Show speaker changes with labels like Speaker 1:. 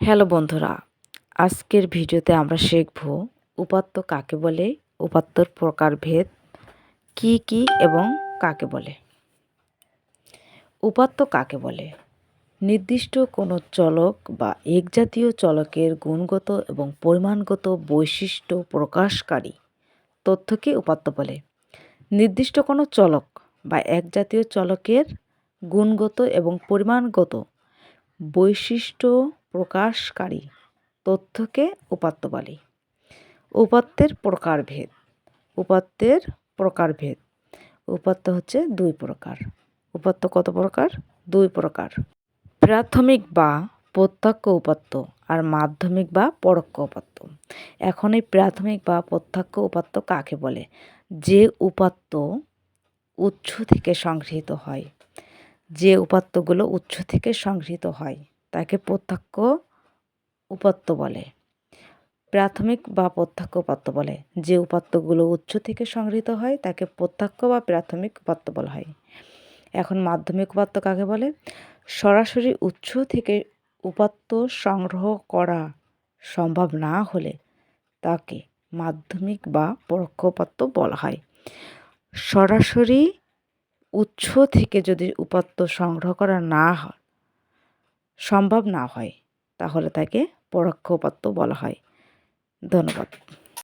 Speaker 1: Hello বন্ধুরা, আজকের ভিডিওতে আমরা শিখব উপাত্ত কাকে বলে, উপাত্তর প্রকারভেদ কি কি এবং কাকে বলে। উপাত্ত কাকে বলে? নির্দিষ্ট কোনো চলক বা একজাতীয় চলকের গুণগত এবং পরিমাণগত বৈশিষ্ট্য প্রকাশকারী তথ্যকে উপাত্ত বলে। নির্দিষ্ট কোনো চলক বা একজাতীয় চলকের গুণগত এবং পরিমাণগত বৈশিষ্ট্য প্রকাশকারী, তথ্যকে উপাত্ত বলে উপাত্তের প্রকারভেদ। উপাত্তের প্রকারভেদ। উপাত্ত হচ্ছে দুই প্রকার। উপাত্ত কত প্রকার? দুই প্রকার। প্রাথমিক বা প্রত্যক্ষ উপাত্ত আর মাধ্যমিক বা পরোক্ষ উপাত্ত। এখন এই প্রাথমিক বা প্রত্যক্ষ উপাত্ত কাকে বলে? যে উপাত্ত উৎস থেকে সংগৃহীত হয়। যে উপাত্তগুলো উৎস থেকে সংগৃহীত হয়। তাকে প্রত্যক্ষ উপাত্ত বলে। প্রাথমিক বা প্রত্যক্ষ উপাত্ত বলে। যে উপাত্তগুলো উৎস থেকে সংগৃহীত হয়, তাকে প্রত্যক্ষ বা প্রাথমিক উপাত্ত বলা হয়। এখন মাধ্যমিক উপাত্ত কাকে বলে? সরাসরি উৎস থেকে উপাত্ত সংগ্রহ করা সম্ভব না হলে তাকে মাধ্যমিক বা পরোক্ষ উপাত্ত বলা হয়। সরাসরি উৎস থেকে যদি উপাত্ত সংগ্রহ করা না হয় সম্ভব না হয় তাহলে তাকে পরোক্ষ উপাত্ত বলা হয়। ধন্যবাদ।